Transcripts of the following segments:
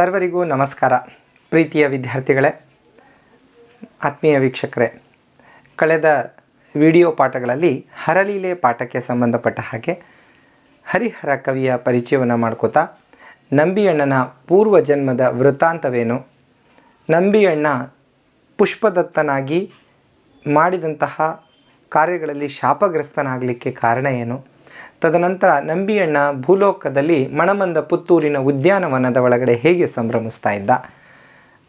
ಸರ್ವರಿಗೂ ನಮಸ್ಕಾರ. ಪ್ರೀತಿಯ ವಿದ್ಯಾರ್ಥಿಗಳೇ, ಆತ್ಮೀಯ ವೀಕ್ಷಕರೇ, ಕಳೆದ ವಿಡಿಯೋ ಪಾಠಗಳಲ್ಲಿ ಹರಲೀಲೆ ಪಾಠಕ್ಕೆ ಸಂಬಂಧಪಟ್ಟ ಹಾಗೆ ಹರಿಹರ ಕವಿಯ ಪರಿಚಯವನ್ನು ಮಾಡ್ಕೋತಾ, ನಂಬಿಯಣ್ಣನ ಪೂರ್ವ ಜನ್ಮದ ವೃತ್ತಾಂತವೇನು, ನಂಬಿಯಣ್ಣ ಪುಷ್ಪದತ್ತನಾಗಿ ಮಾಡಿದಂತಹ ಕಾರ್ಯಗಳಲ್ಲಿ ಶಾಪಗ್ರಸ್ತನಾಗಲಿಕ್ಕೆ ಕಾರಣ ಏನು ತದನಂತರ ನಂಬಿಯಣ್ಣ ಭೂಲೋಕದಲ್ಲಿ ಮಣಮಂದ ಪುತ್ತೂರಿನ ಉದ್ಯಾನವನದ ಒಳಗಡೆ ಹೇಗೆ ಸಂಭ್ರಮಿಸ್ತಾ ಇದ್ದ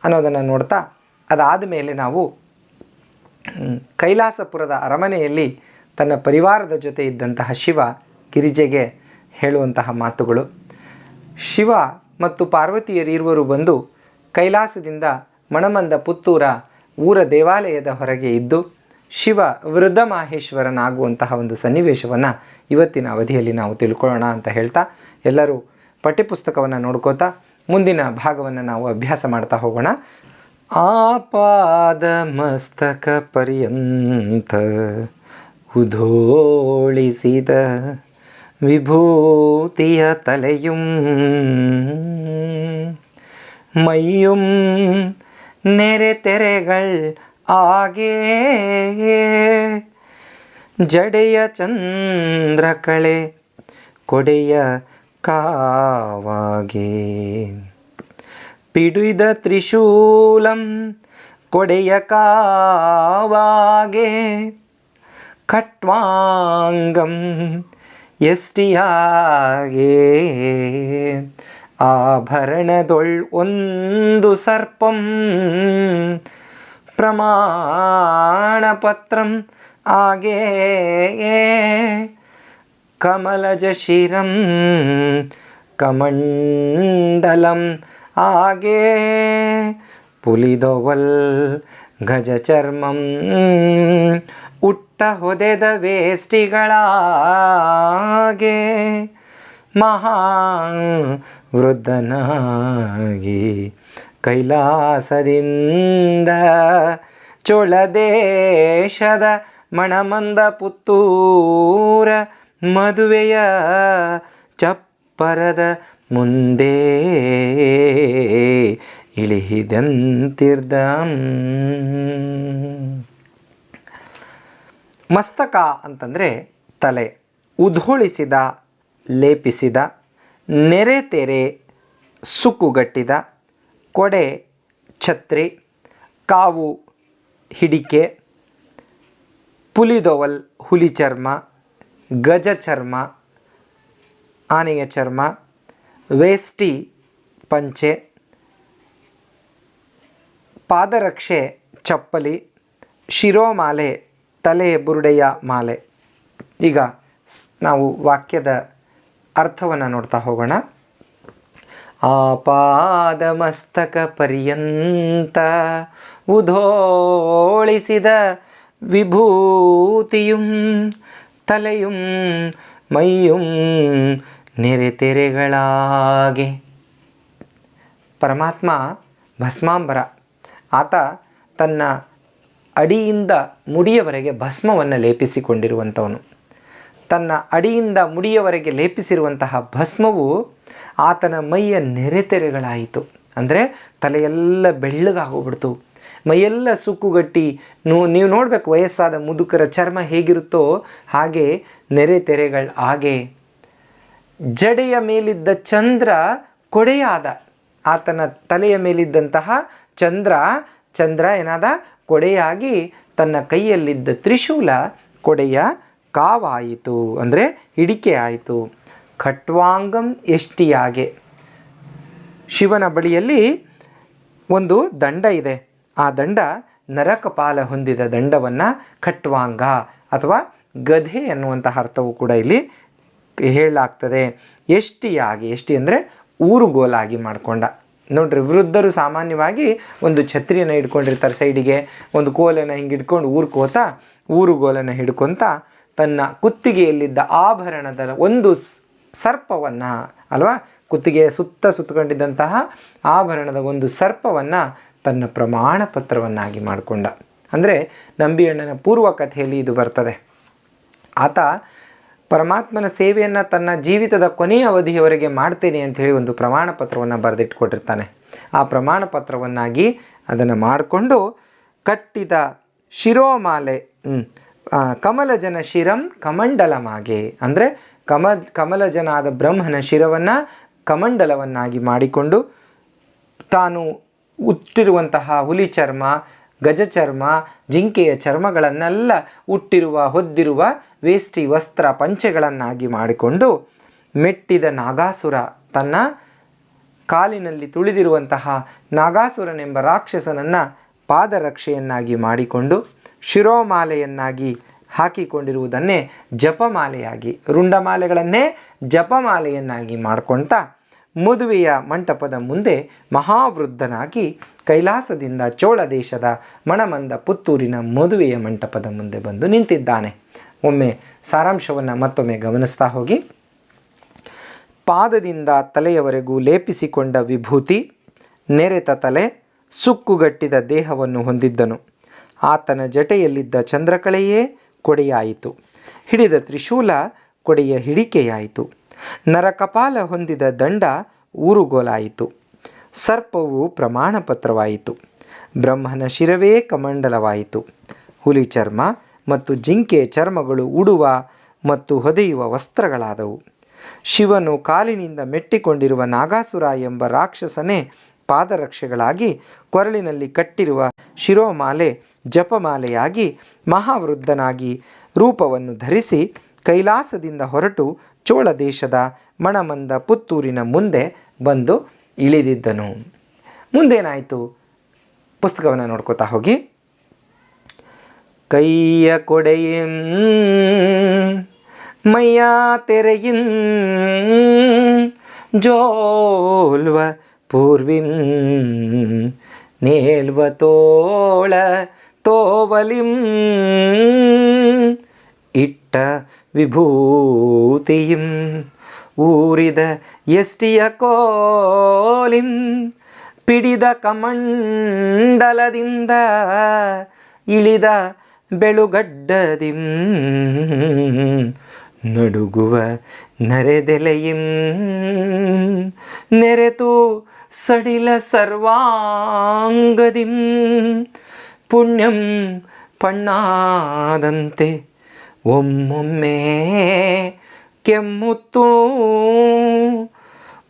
ಅನ್ನೋದನ್ನು ನೋಡ್ತಾ ಅದಾದ ಮೇಲೆ ನಾವು ಕೈಲಾಸಪುರದ ಅರಮನೆಯಲ್ಲಿ ತನ್ನ ಪರಿವಾರದ ಜೊತೆ ಇದ್ದಂತಹ ಶಿವ ಗಿರಿಜೆಗೆ ಹೇಳುವಂತಹ ಮಾತುಗಳು. ಶಿವ ಮತ್ತು ಪಾರ್ವತಿಯರಿರುವರು ಬಂದು ಕೈಲಾಸದಿಂದ ಮಣಮಂದ ಪುತ್ತೂರ ಊರ ದೇವಾಲಯದ ಹೊರಗೆ ಇದ್ದು ಶಿವ ವೃದ್ಧ ಮಾಹೇಶ್ವರನಾಗುವಂತಹ ಒಂದು ಸನ್ನಿವೇಶವನ್ನು ಇವತ್ತಿನ ಅವಧಿಯಲ್ಲಿ ನಾವು ತಿಳ್ಕೊಳ್ಳೋಣ ಅಂತ ಹೇಳ್ತಾ ಎಲ್ಲರೂ ಪಠ್ಯಪುಸ್ತಕವನ್ನು ನೋಡ್ಕೋತಾ ಮುಂದಿನ ಭಾಗವನ್ನು ನಾವು ಅಭ್ಯಾಸ ಮಾಡ್ತಾ ಹೋಗೋಣ. ಆಪಾದ ಮಸ್ತಕ ಪರ್ಯಂತ ಉಧೋಳಿಸಿದ ವಿಭೂತಿಯ ತಲೆಯುಂ ಮೈಯುಂ ನೆರೆ ತೆರೆಗಳ್ ಆಗೇ ಜಡೆಯ ಚಂದ್ರಕಳೆ ಕೊಡೆಯ ಕಾವಾಗೆ. ಪಿಡಿದ ತ್ರಿಶೂಲಂ ಕೊಡೆಯ ಕಾವಾಗೆ. ಖಟ್ವಾಂಗಂ ಎಷ್ಟಿಯಾಗೆ. ಆಭರಣದೊಳ್ ಒಂದು ಸರ್ಪಂ ಪ್ರಮಾಣಪತ್ರಂ ಆಗೇ ಕಮಲಜ ಶಿರಂ ಕಮಂಡಲಂ ಆಗೇ ಪುಲಿದೊವಲ್ ಗಜ ಚರ್ಮಂ ಉಟ್ಟ ಹೊದೆದ ವೇಷ್ಟಿಗಳಾಗೆ ಮಹಾ ವೃದ್ಧನಾಗಿ ಕೈಲಾಸದಿಂದ ಚೊಳದೇಶದ ಮಣಮಂದ ಪುತ್ತೂರ ಮದುವೆಯ ಚಪ್ಪರದ ಮುಂದೆ ಇಳಿಹಿದಂತಿರ್ದ. ಮಸ್ತಕ ಅಂತಂದರೆ ತಲೆ, ಉದ್ಹೊಳಿಸಿದ, ಲೇಪಿಸಿದ ನೆರೆ ತೆರೆ ಸುಕ್ಕುಗಟ್ಟಿದ ಕೊಡೆ, ಛತ್ರಿ, ಕಾವು, ಹಿಡಿಕೆ, ಪುಲಿದೊವಲ್ ಹುಲಿ ಚರ್ಮ ಗಜ ಚರ್ಮ ಆನೆಯ ಚರ್ಮ ವೇಷ್ಟಿ, ಪಂಚೆ, ಪಾದರಕ್ಷೆ, ಚಪ್ಪಲಿ, ಶಿರೋಮಾಲೆ, ತಲೆ ಬುರುಡೆಯ ಮಾಲೆ. ಈಗ ನಾವು ವಾಕ್ಯದ ಅರ್ಥವನ್ನು ನೋಡ್ತಾ ಹೋಗೋಣ. ಆಪಾದ ಮಸ್ತಕ ಪರ್ಯಂತ ಉಧೋಳಿಸಿದ ವಿಭೂತಿಯುಂ ತಲೆಯುಂ ಮೈಯುಂ ನೆರೆತೆರೆಗಳಾಗೆ. ಪರಮಾತ್ಮ ಭಸ್ಮಾಂಬರ. ಆತ ತನ್ನ ಅಡಿಯಿಂದ ಮುಡಿಯವರೆಗೆ ಭಸ್ಮವನ್ನು ಲೇಪಿಸಿಕೊಂಡಿರುವಂಥವನು ತನ್ನ ಅಡಿಯಿಂದ ಮುಡಿಯವರೆಗೆ ಲೇಪಿಸಿರುವಂತಹ ಭಸ್ಮವು ಆತನ ಮೈಯ ನೆರೆತೆರೆಗಳಾಯಿತು. ಅಂದರೆ ತಲೆಯೆಲ್ಲ ಬೆಳ್ಳಗಾಗೋಗ್ಬಿಡ್ತು ಮೈಯೆಲ್ಲ ಸುಕ್ಕುಗಟ್ಟಿ, ನೋ, ನೀವು ನೋಡಬೇಕು ವಯಸ್ಸಾದ ಮುದುಕರ ಚರ್ಮ ಹೇಗಿರುತ್ತೋ ಹಾಗೆ ನೆರೆತೆರೆಗಳು ಹಾಗೆ. ಜಡೆಯ ಮೇಲಿದ್ದ ಚಂದ್ರ ಕೊಡೆಯಾದ. ಆತನ ತಲೆಯ ಮೇಲಿದ್ದಂತಹ ಚಂದ್ರ ಚಂದ್ರ ಏನಾದ? ಕೊಡೆಯಾಗಿ ತನ್ನ ಕೈಯಲ್ಲಿದ್ದ ತ್ರಿಶೂಲ ಕೊಡೆಯ ಕಾವಾಯಿತು ಅಂದರೆ ಹಿಡಿಕೆ ಆಯಿತು. ಖಟ್ವಾಂಗಂ ಎಷ್ಟಿಯಾಗೆ? ಶಿವನ ಬಳಿಯಲ್ಲಿ ಒಂದು ದಂಡ ಇದೆ. ಆ ದಂಡ ನರಕಪಾಲ ಹೊಂದಿದ ದಂಡವನ್ನು ಖಟ್ವಾಂಗ ಅಥವಾ ಗಧೆ ಅನ್ನುವಂತಹ ಅರ್ಥವು ಕೂಡ ಇಲ್ಲಿ ಹೇಳಲಾಗ್ತದೆ. ಎಷ್ಟಿಯಾಗಿ? ಎಷ್ಟಿ ಅಂದರೆ ಊರುಗೋಲಾಗಿ ಮಾಡಿಕೊಂಡ. ನೋಡ್ರಿ, ವೃದ್ಧರು ಸಾಮಾನ್ಯವಾಗಿ ಒಂದು ಛತ್ರಿಯನ್ನು ಹಿಡ್ಕೊಂಡಿರ್ತಾರೆ ಸೈಡಿಗೆ, ಒಂದು ಕೋಲನ್ನು ಹಿಂಗೆ ಹಿಡ್ಕೊಂಡು ಊರ್ಕೋತ ಊರುಗೋಲನ್ನು ಹಿಡ್ಕೊತ ತನ್ನ ಕುತ್ತಿಗೆಯಲ್ಲಿದ್ದ ಆಭರಣದ ಒಂದು ಸರ್ಪವನ್ನು, ಅಲ್ವಾ? ಕುತ್ತಿಗೆಯ ಸುತ್ತ ಸುತ್ತಕೊಂಡಿದ್ದಂತಹ ಆಭರಣದ ಒಂದು ಸರ್ಪವನ್ನು ತನ್ನ ಪ್ರಮಾಣ ಪತ್ರವನ್ನಾಗಿ ಮಾಡಿಕೊಂಡ. ಅಂದರೆ ನಂಬಿಯಣ್ಣನ ಪೂರ್ವ ಕಥೆಯಲ್ಲಿ ಇದು ಬರ್ತದೆ. ಆತ, ಪರಮಾತ್ಮನ ಸೇವೆಯನ್ನು ತನ್ನ ಜೀವಿತದ ಕೊನೆಯ ಅವಧಿಯವರೆಗೆ ಮಾಡ್ತೇನೆ ಅಂತ ಹೇಳಿ ಒಂದು ಪ್ರಮಾಣ ಪತ್ರವನ್ನು ಬರೆದಿಟ್ಕೊಟ್ಟಿರ್ತಾನೆ. ಆ ಪ್ರಮಾಣ ಪತ್ರವನ್ನಾಗಿ ಅದನ್ನು ಮಾಡಿಕೊಂಡು ಕಟ್ಟಿದ ಶಿರೋಮಾಲೆ ಕಮಲಜನ ಶಿರಂ ಕಮಂಡಲಮಾಗೆ. ಅಂದರೆ ಕಮ, ಕಮಲಜನಾದ ಬ್ರಹ್ಮನ ಶಿರವನ್ನು ಕಮಂಡಲವನ್ನಾಗಿ ಮಾಡಿಕೊಂಡು ತಾನು ಉಟ್ಟಿರುವಂತಹ ಹುಲಿ ಚರ್ಮ ಗಜ ಚರ್ಮ ಜಿಂಕೆಯ ಚರ್ಮಗಳನ್ನೆಲ್ಲ ಉಟ್ಟಿರುವ ಹೊದ್ದಿರುವ ವೇಷ್ಟಿ, ವಸ್ತ್ರ, ಪಂಚೆಗಳನ್ನಾಗಿ ಮಾಡಿಕೊಂಡು ಮೆಟ್ಟಿದ ನಾಗಾಸುರ ತನ್ನ ಕಾಲಿನಲ್ಲಿ ತುಳಿದಿರುವಂತಹ ನಾಗಾಸುರನೆಂಬ ರಾಕ್ಷಸನನ್ನು ಪಾದರಕ್ಷೆಯನ್ನಾಗಿ ಮಾಡಿಕೊಂಡು ಶಿರೋಮಾಲೆಯನ್ನಾಗಿ ಹಾಕಿಕೊಂಡಿರುವುದನ್ನೇ ಜಪಮಾಲೆಯಾಗಿ, ರುಂಡಮಾಲೆಗಳನ್ನೇ ಜಪಮಾಲೆಯನ್ನಾಗಿ ಮಾಡ್ಕೊಳ್ತಾ ಮದುವೆಯ ಮಂಟಪದ ಮುಂದೆ ಮಹಾವೃದ್ಧನಾಗಿ ಕೈಲಾಸದಿಂದ ಚೋಳ ದೇಶದ ಮಣಮಂದ ಪುತ್ತೂರಿನ ಮದುವೆಯ ಮಂಟಪದ ಮುಂದೆ ಬಂದು ನಿಂತಿದ್ದಾನೆ. ಒಮ್ಮೆ ಸಾರಾಂಶವನ್ನು ಮತ್ತೊಮ್ಮೆ ಗಮನಿಸ್ತಾ ಹೋಗಿ. ಪಾದದಿಂದ ತಲೆಯವರೆಗೂ ಲೇಪಿಸಿಕೊಂಡ ವಿಭೂತಿ, ನೆರೆತ ತಲೆ, ಸುಕ್ಕುಗಟ್ಟಿದ ದೇಹವನ್ನು ಹೊಂದಿದ್ದನು. ಆತನ ಜಟೆಯಲ್ಲಿದ್ದ ಚಂದ್ರಕಳೆಯೇ ಕೊಡೆಯಾಯಿತು. ಹಿಡಿದ ತ್ರಿಶೂಲ ಕೊಡೆಯ ಹಿಡಿಕೆಯಾಯಿತು. ನರಕಪಾಲ ಹೊಂದಿದ ದಂಡ ಊರುಗೋಲಾಯಿತು. ಸರ್ಪವು ಪ್ರಮಾಣಪತ್ರವಾಯಿತು. ಬ್ರಹ್ಮನ ಶಿರವೇ ಕಮಂಡಲವಾಯಿತು. ಹುಲಿ ಚರ್ಮ ಮತ್ತು ಜಿಂಕೆ ಚರ್ಮಗಳು ಉಡುವ ಮತ್ತು ಹೊದೆಯುವ ವಸ್ತ್ರಗಳಾದವು. ಶಿವನು ಕಾಲಿನಿಂದ ಮೆಟ್ಟಿಕೊಂಡಿರುವ ನಾಗಾಸುರ ಎಂಬ ರಾಕ್ಷಸನೇ ಪಾದರಕ್ಷೆಗಳಾಗಿ ಕೊರಳಿನಲ್ಲಿ ಕಟ್ಟಿರುವ ಶಿರೋಮಾಲೆ ಜಪಮಾಲೆಯಾಗಿ ಮಹಾವೃದ್ಧನಾಗಿ ರೂಪವನ್ನು ಧರಿಸಿ ಕೈಲಾಸದಿಂದ ಹೊರಟು ಚೋಳ ದೇಶದ ಮಣಮಂದ ಪುತ್ತೂರಿನ ಮುಂದೆ ಬಂದು ಇಳಿದಿದ್ದನು. ಮುಂದೇನಾಯಿತು? ಪುಸ್ತಕವನ್ನು ನೋಡ್ಕೋತಾ ಹೋಗಿ. ಕೈಯ ಕೊಡೆಯ, ಮೈಯ ತೆರೆಯಿಂ, ಜೋಲ್ವ ಪೂರ್ವಿಂ, ನೇಲ್ವ ತೋಳ ತೋವಲಿಂ ಇಟ್ಟ ವಿಭೂತಿയും ಊರಿದ ಎಷ್ಟಿಯ ಕೋಲಿಂ ಪಿಡಿದ ಕಮಂಡಲದಿಂದ ಇಳಿದ ಬೆಳುಗಡ್ಡದಿಂ ನಡುಗುವ ನರೆದೆಲೆಯಿಂ ನೆರೆತು ಸಡಿಲ ಸರ್ವಾಂಗದಿಂ ಪುಣ್ಯಂ ಪಣ್ಣಾದಂತೆ ಒಮ್ಮೊಮ್ಮೆ ಕೆಮ್ಮುತ್ತು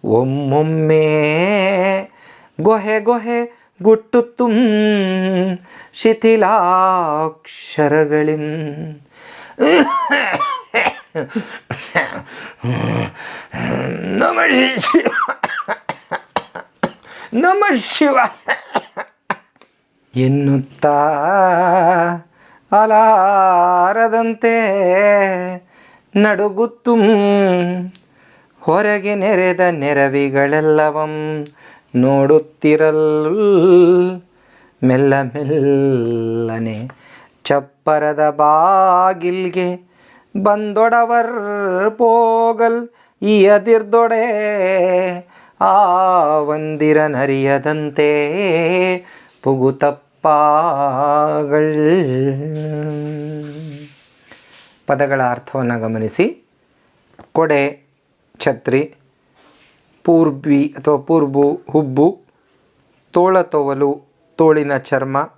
ಒಮ್ಮೊಮ್ಮೆ ಗೊಹೆ ಗೊಹೆ ಗುಟ್ಟುತ್ತುಂ ಶಿಥಿಲಾಕ್ಷರಗಳಿಂ. ನಮ ಶಿವ. ನಮ ಶಿವ. ಎನ್ನುತ್ತಾ ಅಲಾರದಂತೆ ನಡುಗುತ್ತುಂ ಹೊರಗೆ ನೆರೆದ ನೆರವಿಗಳೆಲ್ಲವಂ ನೋಡುತ್ತಿರಲ್ ಮೆಲ್ಲ ಮೆಲ್ಲನೆ ಚಪ್ಪರದ ಬಾಗಿಲ್ಗೆ ಬಂದೊಡವರ್ ಪೋಗಲ್ ಈ ಅದಿರ್ದೊಡೆ ಆ ವಂದಿರ ನರಿಯದಂತೆ ಪುಗುತಪ್ಪಾಗಳ್ ಪದಗಳ ಅರ್ಥವನ್ನು ಗಮನಿಸಿ. ಕೊಡೆ, ಛತ್ರಿ ಪೂರ್ವಿ ಅಥವಾ ಪೂರ್ಬು, ಹುಬ್ಬು ತೋಳತೊವಲು ತೋಳಿನ ಚರ್ಮ,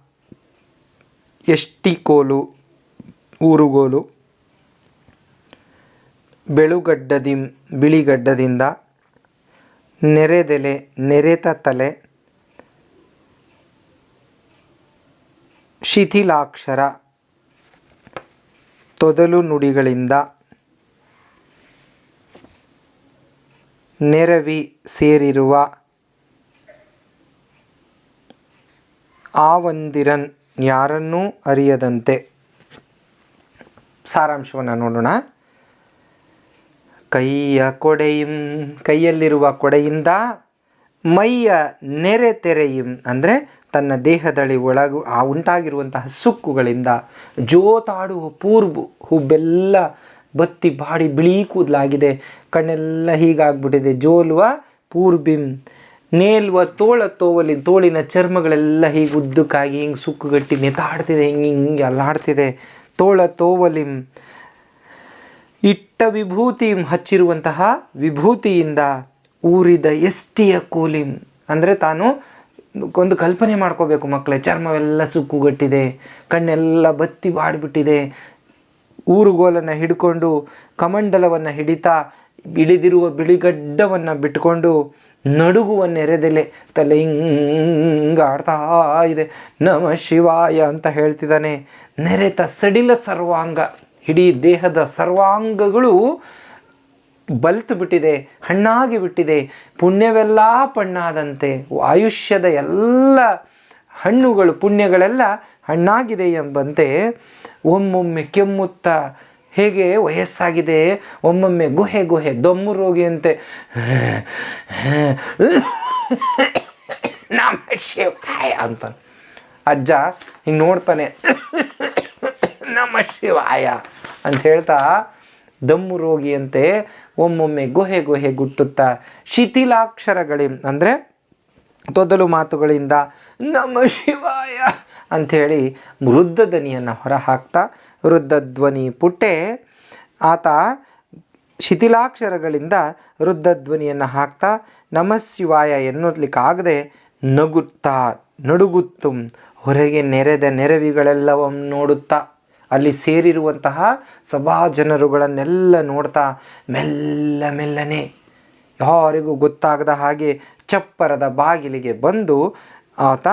ಎಷ್ಟಿಕೋಲು, ಊರುಗೋಲು. ಬೆಳುಗಡ್ಡದಿಂ, ಬಿಳಿಗಡ್ಡದಿಂದ, ನೆರೆದೆಲೆ, ನೆರೆತ ತಲೆ ಶಿಥಿಲಾಕ್ಷರ, ತೊದಲು ನುಡಿಗಳಿಂದ ನೆರವಿ ಸೇರಿರುವ ಆವಂದಿರನ್ ಯಾರನ್ನೂ ಅರಿಯದಂತೆ. ಸಾರಾಂಶವನ್ನು ನೋಡೋಣ. ಕೈಯ ಕೊಡೆಯಿಂ, ಕೈಯಲ್ಲಿರುವ ಕೊಡೆಯಿಂದ ಮೈಯ ನೆರೆ ತೆರೆಯಿಂ ಅಂದರೆ ತನ್ನ ದೇಹದಳಿ ಒಳಗು, ಆ ಉಂಟಾಗಿರುವಂತಹ ಸುಕ್ಕುಗಳಿಂದ ಜೋತಾಡುವ ಪೂರ್ಬು ಹುಬ್ಬೆಲ್ಲ ಬತ್ತಿ ಬಾಡಿ ಬಿಳಿ ಕೂದಲಾಗಿದೆ. ಕಣ್ಣೆಲ್ಲ ಹೀಗಾಗ್ಬಿಟ್ಟಿದೆ. ಜೋಲುವ ಪೂರ್ಬಿಂ, ನೇಲ್ವ ತೋಳ ತೋವಲಿ ತೋಳಿನ ಚರ್ಮಗಳೆಲ್ಲ ಹೀಗೆ ಉದ್ದಕ್ಕಾಗಿ ಹಿಂಗೆ ಸುಕ್ಕುಗಟ್ಟಿ ನೆತಾಡ್ತಿದೆ ಹಿಂಗೆ ಹಿಂಗೆ ಅಲ್ಲಾಡ್ತಿದೆ. ತೋಳ ತೋವಲಿಂ, ಇಟ್ಟ ವಿಭೂತಿ ಹಚ್ಚಿರುವಂತಹ ವಿಭೂತಿಯಿಂದ ಊರಿದ ಎಸ್ಟಿಯ ಕೋಲಿಂ. ಅಂದರೆ ತಾನು ಒಂದು ಕಲ್ಪನೆ ಮಾಡ್ಕೋಬೇಕು ಮಕ್ಕಳೇ ಚರ್ಮವೆಲ್ಲ ಸುಕ್ಕುಗಟ್ಟಿದೆ, ಕಣ್ಣೆಲ್ಲ ಬತ್ತಿ ಬಾಡ್ಬಿಟ್ಟಿದೆ. ಊರುಗೋಲನ್ನು ಹಿಡ್ಕೊಂಡು ಕಮಂಡಲವನ್ನು ಹಿಡಿತಾ ಇಳಿದಿರುವ ಬಿಳಿಗಡ್ಡವನ್ನು ಬಿಟ್ಕೊಂಡು ನಡುಗುವ ನೆರೆದೆಲೆ ತಲೆ ಹಿಂಗಾಡ್ತಾ ಇದೆ. ನಮ ಶಿವಾಯ ಅಂತ ಹೇಳ್ತಿದ್ದಾನೆ. ನೆರೆತ ಸಡಿಲ ಸರ್ವಾಂಗ. ಇಡೀ ದೇಹದ ಸರ್ವಾಂಗಗಳು ಬಲ್ತು ಬಿಟ್ಟಿದೆ, ಹಣ್ಣಾಗಿ ಬಿಟ್ಟಿದೆ, ಪುಣ್ಯವೆಲ್ಲ ಪಣ್ಣಾದಂತೆ, ಆಯುಷ್ಯದ ಎಲ್ಲ ಹಣ್ಣುಗಳು, ಪುಣ್ಯಗಳೆಲ್ಲ ಹಣ್ಣಾಗಿದೆ ಎಂಬಂತೆ ಒಮ್ಮೊಮ್ಮೆ ಕೆಮ್ಮುತ್ತ ಹೇಗೆ ವಯಸ್ಸಾಗಿದೆ, ಒಮ್ಮೊಮ್ಮೆ ಗುಹೆ ಗುಹೆ ದಮ್ಮು ರೋಗಿಯಂತೆ ನಮ್ಮ ಶಿವಾಯ ಅಂತ. ಅಜ್ಜ ಹಿಂಗೆ ನೋಡ್ತಾನೆ ನಮ್ಮ ಶಿವಾಯ ಅಂತ ಹೇಳ್ತಾ ದಮ್ಮು ರೋಗಿಯಂತೆ ಒಮ್ಮೊಮ್ಮೆ ಗುಹೆ ಗುಹೆ ಗುಟ್ಟುತ್ತಾ ಶಿಥಿಲಾಕ್ಷರಗಳಿ ಅಂದರೆ ತೊದಲು ಮಾತುಗಳಿಂದ ನಮ ಶಿವಾಯ ಅಂಥೇಳಿ ವೃದ್ಧ ಧ್ವನಿಯನ್ನು ಹೊರಹಾಕ್ತಾ ವೃದ್ಧ ಧ್ವನಿ ಪುಟ್ಟೆ ಆತ ಶಿಥಿಲಾಕ್ಷರಗಳಿಂದ ವೃದ್ಧ ಧ್ವನಿಯನ್ನು ಹಾಕ್ತಾ ನಮಃಶಿವಾಯ ಎನ್ನುತ್ಲಿಕ್ಕಾಗದೆ ನಗುತ್ತಾ, ನಡುಗುತ್ತುಂ, ಹೊರಗೆ ನೆರೆದ ನೆರವಿಗಳೆಲ್ಲವನ್ನು ನೋಡುತ್ತಾ. ಅಲ್ಲಿ ಸೇರಿರುವಂತಹ ಸಭಾ ಜನರುಗಳನ್ನೆಲ್ಲ ನೋಡ್ತಾ ಮೆಲ್ಲ ಮೆಲ್ಲನೆ ಯಾರಿಗೂ ಗೊತ್ತಾಗದ ಹಾಗೆ ಚಪ್ಪರದ ಬಾಗಿಲಿಗೆ ಬಂದು ಆತ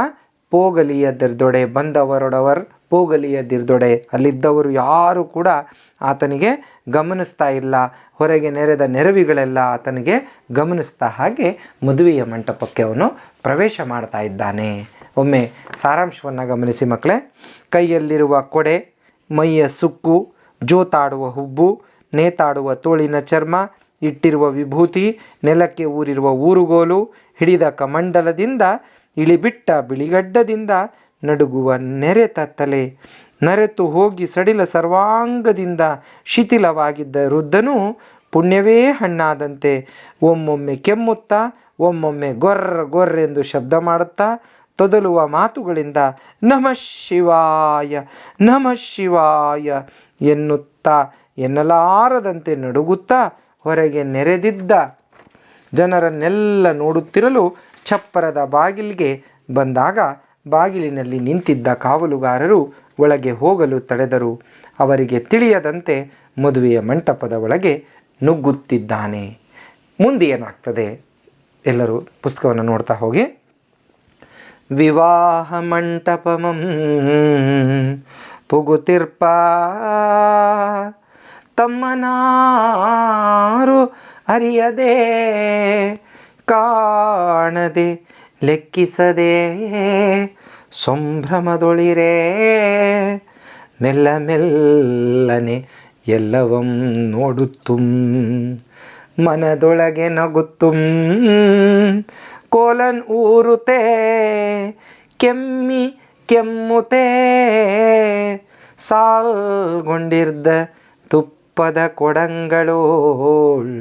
ಪೋಗಲಿಯ ದಿರ್ದೊಡೆ ಬಂದವರೊಡವರ್, ಪೋಗಲಿಯ ದಿರ್ದೊಡೆ ಅಲ್ಲಿದ್ದವರು ಯಾರು ಕೂಡ ಆತನಿಗೆ ಗಮನಿಸ್ತಾ ಇಲ್ಲ. ಹೊರಗೆ ನೆರೆದ ನೆರವಿಗಳೆಲ್ಲ ಆತನಿಗೆ ಗಮನಿಸ್ತಾ ಹಾಗೆ ಮದುವೆಯ ಮಂಟಪಕ್ಕೆ ಅವನು ಪ್ರವೇಶ ಮಾಡ್ತಾ ಇದ್ದಾನೆ. ಒಮ್ಮೆ ಸಾರಾಂಶವನ್ನು ಗಮನಿಸಿ ಮಕ್ಕಳೇ, ಕೈಯಲ್ಲಿರುವ ಕೊಡೆ ಮೈಯ ಸುಕ್ಕು, ಜೋತಾಡುವ ಹುಬ್ಬು, ನೇತಾಡುವ ತೋಳಿನ ಚರ್ಮ, ಇಟ್ಟಿರುವ ವಿಭೂತಿ, ನೆಲಕ್ಕೆ ಊರಿರುವ ಊರುಗೋಲು, ಹಿಡಿದ ಕಮಂಡಲದಿಂದ, ಇಳಿಬಿಟ್ಟ ಬಿಳಿಗಡ್ಡದಿಂದ ನಡುಗುವ ನೆರೆತ ತಲೆ ನರೆತು ಹೋಗಿ ಸಡಿಲ ಸರ್ವಾಂಗದಿಂದ ಶಿಥಿಲವಾಗಿದ್ದ ವೃದ್ಧನು ಪುಣ್ಯವೇ ಹಣ್ಣಾದಂತೆ ಒಮ್ಮೊಮ್ಮೆ ಕೆಮ್ಮುತ್ತಾ, ಒಮ್ಮೊಮ್ಮೆ ಗೊರ್ರ ಗೊರ್ರೆಂದು ಶಬ್ದ ಮಾಡುತ್ತಾ ತೊದಲುವ ಮಾತುಗಳಿಂದ ನಮಃ ಶಿವಾಯ ನಮಃ ಶಿವಾಯ ಎನ್ನುತ್ತಾ ಎನ್ನಲಾರದಂತೆ ನಡುಗುತ್ತಾ ಹೊರಗೆ ನೆರೆದಿದ್ದ ಜನರನ್ನೆಲ್ಲ ನೋಡುತ್ತಿರಲು ಚಪ್ಪರದ ಬಾಗಿಲಿಗೆ ಬಂದಾಗ ಬಾಗಿಲಿನಲ್ಲಿ ನಿಂತಿದ್ದ ಕಾವಲುಗಾರರು ಒಳಗೆ ಹೋಗಲು ತಡೆದರು. ಅವರಿಗೆ ತಿಳಿಯದಂತೆ ಮದುವೆಯ ಮಂಟಪದ ಒಳಗೆ ನುಗ್ಗುತ್ತಿದ್ದಾನೆ. ಮುಂದೆ ಏನಾಗ್ತದೆ? ಎಲ್ಲರೂ ಪುಸ್ತಕವನ್ನು ನೋಡ್ತಾ ಹೋಗಿ. ಮಂಟಪಮಂ ಪುಗುತಿರ್ಪ ತಮ್ಮನಾರು ಅರಿಯದೆ ಕಾಣದೆ ಲೆಕ್ಕಿಸದೆ ಸಂಭ್ರಮದೊಳಿರೆ ಮೆಲ್ಲ ಮೆಲ್ಲನೆ ಎಲ್ಲವಂ ನೋಡುತ್ತುಂ ಮನದೊಳಗೆ ನಗುತ್ತುಂ ಕೋಲನ್ ಊರುತೆ ಕೆಮ್ಮಿ ಕೆಮ್ಮುತೆ ಸಾಲ್ಗೊಂಡಿರ್ದ ತುಪ್ಪದ ಕೊಡಂಗಳೋಳ್